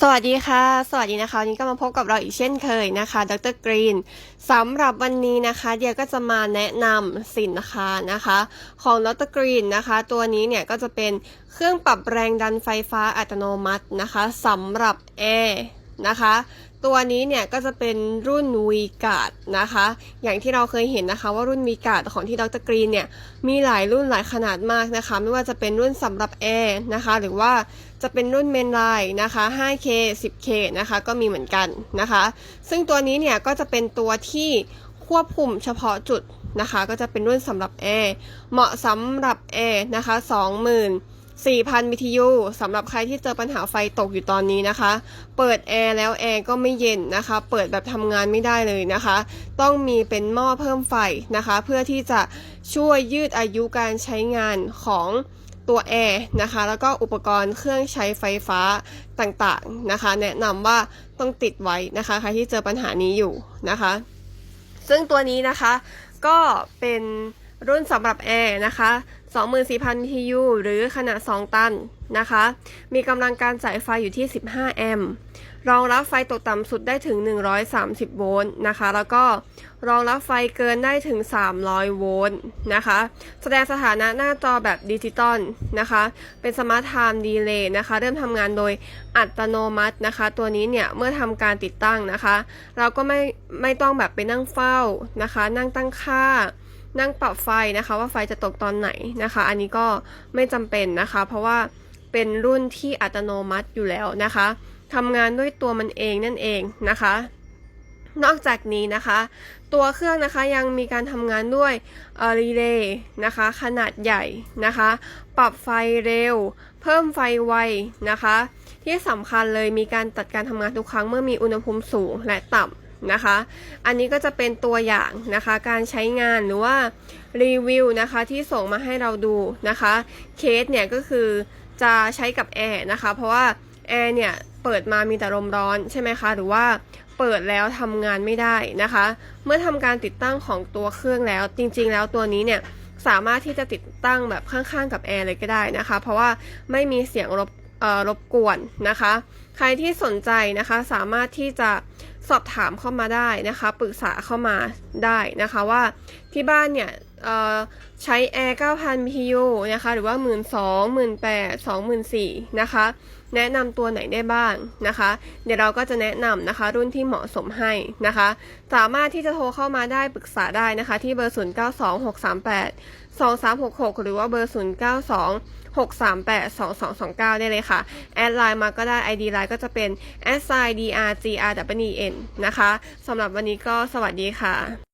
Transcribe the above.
สวัสดีค่ะ สวัสดีนะคะวันนี้ก็มาพบกับเราอีกเช่นเคยนะคะ ดรกรีนสำหรับวันนี้นะคะ เดียก็จะมาแนะนำสินค้านะคะ ของดรกรีนนะคะ ตัวนี้เนี่ยก็จะเป็นเครื่องปรับแรงดันไฟฟ้าอัตโนมัตินะคะสำหรับแอร์ นะคะ ตัวนี้เนี่ยก็จะเป็นรุ่น v ีกาดนะคะ อย่างที่เราเคยเห็นนะคะว่ารุ่น v ีกาดของที่ดรกรีนเนี่ยมีหลายรุ่นหลายขนาดมากนะคะ ไม่ว่าจะเป็นรุ่นสำหรับแอร์นะคะ หรือว่าจะเป็นรุ่นเมนไลน์นะคะ 5K 10K นะคะก็มีเหมือนกันนะคะ ซึ่งตัวนี้เนี่ยก็จะเป็นตัวที่ควบคุมเฉพาะจุดนะคะ ก็จะเป็นรุ่นสำหรับแอร์เหมาะสำหรับแอร์นะคะ 20,000 4,000 BTU สำหรับใครที่เจอปัญหาไฟตกอยู่ตอนนี้นะคะ เปิดแอร์แล้วแอร์ก็ไม่เย็นนะคะ เปิดแบบทำงานไม่ได้เลยนะคะ ต้องมีเป็นหม้อเพิ่มไฟนะคะ เพื่อที่จะช่วยยืดอายุการใช้งานของตัวแอร์นะคะ แล้วก็อุปกรณ์เครื่องใช้ไฟฟ้าต่างๆนะคะ แนะนำว่าต้องติดไว้นะคะใครที่เจอปัญหานี้อยู่นะคะ ซึ่งตัวนี้นะคะก็เป็นรุ่นสำหรับแอร์นะคะ 24,000 TU หรือขนาด 2 ตันนะคะ มีกำลังการจ่ายไฟอยู่ที่ 15 แอมป์ รองรับไฟตกต่ำสุดได้ถึง 130 โวลต์นะคะ แล้วก็รองรับไฟเกินได้ถึง 300 โวลต์นะคะ แสดงสถานะหน้าจอแบบดิจิตอลนะคะ เป็นสมาร์ทไทม์ดีเลย์นะคะ เริ่มทำงานโดยอัตโนมัตินะคะ ตัวนี้เนี่ย เมื่อทำการติดตั้งนะคะ เราก็ไม่ไม่ต้องแบบไปนั่งเฝ้านะคะ นั่งตั้งค่า นั่งปรับไฟนะคะ ว่าไฟจะตกตอนไหนนะคะ อันนี้ก็ไม่จำเป็นนะคะ เพราะว่าเป็นรุ่นที่อัตโนมัติอยู่แล้วนะคะทำงานด้วยตัวมันเองนั่นเองนะคะ นอกจากนี้นะคะ ตัวเครื่องนะคะยังมีการทำงานด้วยรีเลย์นะคะ ขนาดใหญ่นะคะ ปรับไฟเร็ว เพิ่มไฟไวนะคะ ที่สำคัญเลยมีการตัดการทำงานทุกครั้งเมื่อมีอุณหภูมิสูงและต่ำ นะคะ อันนี้ก็จะเป็นตัวอย่างนะคะการใช้งานหรือว่ารีวิวนะคะที่ส่งมาให้เราดูนะคะเคสเนี่ยก็คือจะใช้กับแอร์นะคะเพราะว่าแอร์เนี่ยเปิดมามีแต่ลมร้อนใช่ไหมคะหรือว่าเปิดแล้วทำงานไม่ได้นะคะ เมื่อทำการติดตั้งของตัวเครื่องแล้ว จริง ๆ แล้วตัวนี้เนี่ยสามารถที่จะติดตั้งแบบข้างๆกับแอร์เลยก็ได้นะคะ เพราะว่าไม่มีเสียงรบ รบกวนนะคะ ใครที่สนใจนะคะสามารถที่จะสอบถามเข้ามาได้นะคะ ปรึกษาเข้ามาได้นะคะว่าที่บ้านเนี่ย ใช้แอร์9,000 BTU นะคะ หรือว่า 12,000 18,000 24,000 นะคะ แนะนำตัวไหนได้บ้างนะคะ เดี๋ยวเราก็จะแนะนำนะคะ รุ่นที่เหมาะสมให้นะคะ สามารถที่จะโทรเข้ามาได้ปรึกษาได้นะคะ ที่เบอร์ 092638 2366 หรือว่าเบอร์ 092 638 2229 ได้เลยค่ะ แอดไลน์มาก็ได้ ID ไลน์ก็จะเป็น s i d r g r w n นะคะสำหรับวันนี้ก็สวัสดีค่ะ